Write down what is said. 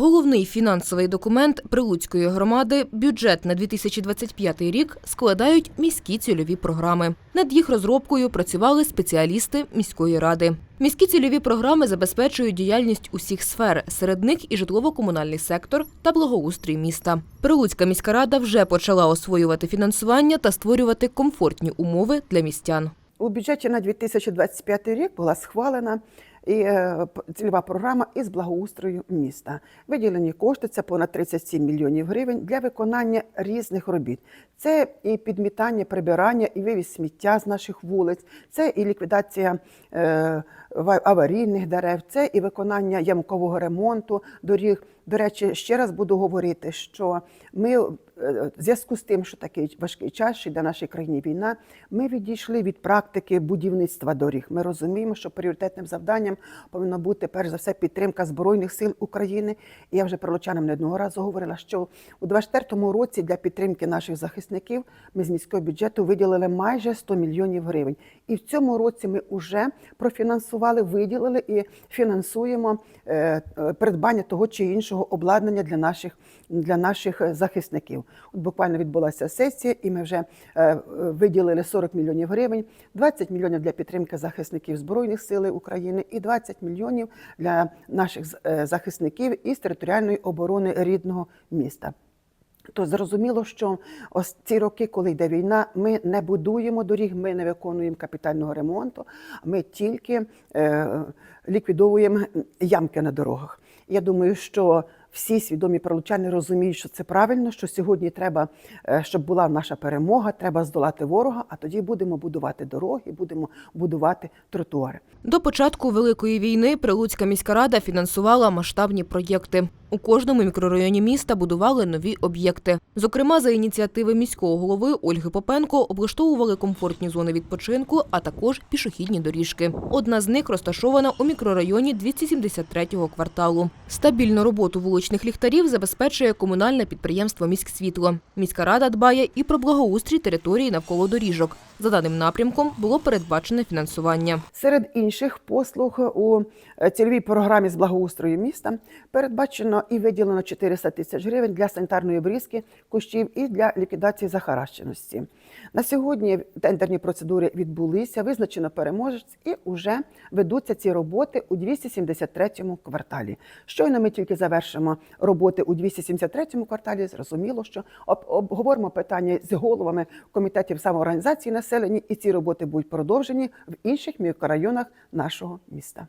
Головний фінансовий документ Прилуцької громади, бюджет на 2025 рік складають міські цільові програми. Над їх розробкою працювали спеціалісти міської ради. Міські цільові програми забезпечують діяльність усіх сфер, серед них і житлово-комунальний сектор та благоустрій міста. Прилуцька міська рада вже почала освоювати фінансування та створювати комфортні умови для містян. У бюджеті на 2025 рік була схвалена і е, цільова програма із благоустрою міста. Виділені кошти це понад 37 мільйонів гривень для виконання різних робіт. Це і підмітання, прибирання, і вивіз сміття з наших вулиць, це і ліквідація е, аварійних дерев, це і виконання ямкового ремонту доріг. До речі, ще раз буду говорити, що ми е, в зв'язку з тим, що такий важкий час, що йде в нашій країні війна, ми відійшли від практики будівництва доріг. Ми розуміємо, що пріоритетним завданням повинна бути перш за все підтримка збройних сил України. І я вже прилучанам не одного разу говорила, що у 24-му році для підтримки наших захисників ми з міського бюджету виділили майже 100 мільйонів гривень. І в цьому році ми вже профінансували, виділили і фінансуємо е, е, придбання того чи іншого обладнання для наших для наших е, захисників. От буквально відбулася сесія, і ми вже е, е, виділили 40 мільйонів гривень, 20 мільйонів для підтримки захисників Збройних сил України і 20 мільйонів для наших захисників із територіальної оборони рідного міста. То зрозуміло, що ось ці роки, коли йде війна, ми не будуємо доріг, ми не виконуємо капітального ремонту, ми тільки е, ліквідовуємо ямки на дорогах. Я думаю, що всі свідомі пролучани розуміють, що це правильно, що сьогодні треба, е, щоб була наша перемога, треба здолати ворога, а тоді будемо будувати дороги, будемо будувати тротуари. До початку Великої війни Прилуцька міська рада фінансувала масштабні проєкти. У кожному мікрорайоні міста будували нові об'єкти. Зокрема, за ініціативи міського голови Ольги Попенко облаштовували комфортні зони відпочинку, а також пішохідні доріжки. Одна з них розташована у мікрорайоні 273-го кварталу. Стабільну роботу вуличних ліхтарів забезпечує комунальне підприємство «Міськсвітло». Міська рада дбає і про благоустрій території навколо доріжок. За даним напрямком було передбачене фінансування. Серед інших послуг у е, цільовій програмі з благоустрою міста передбачено і виділено 400 тисяч гривень для санітарної обрізки кущів і для ліквідації захаращеності. На сьогодні тендерні процедури відбулися, визначено переможець і вже ведуться ці роботи у 273-му кварталі. Щойно ми тільки завершимо роботи у 273-му кварталі. Зрозуміло, що об- обговоримо питання з головами комітетів самоорганізації населення, і ці роботи будуть продовжені в інших мікрорайонах нашого міста.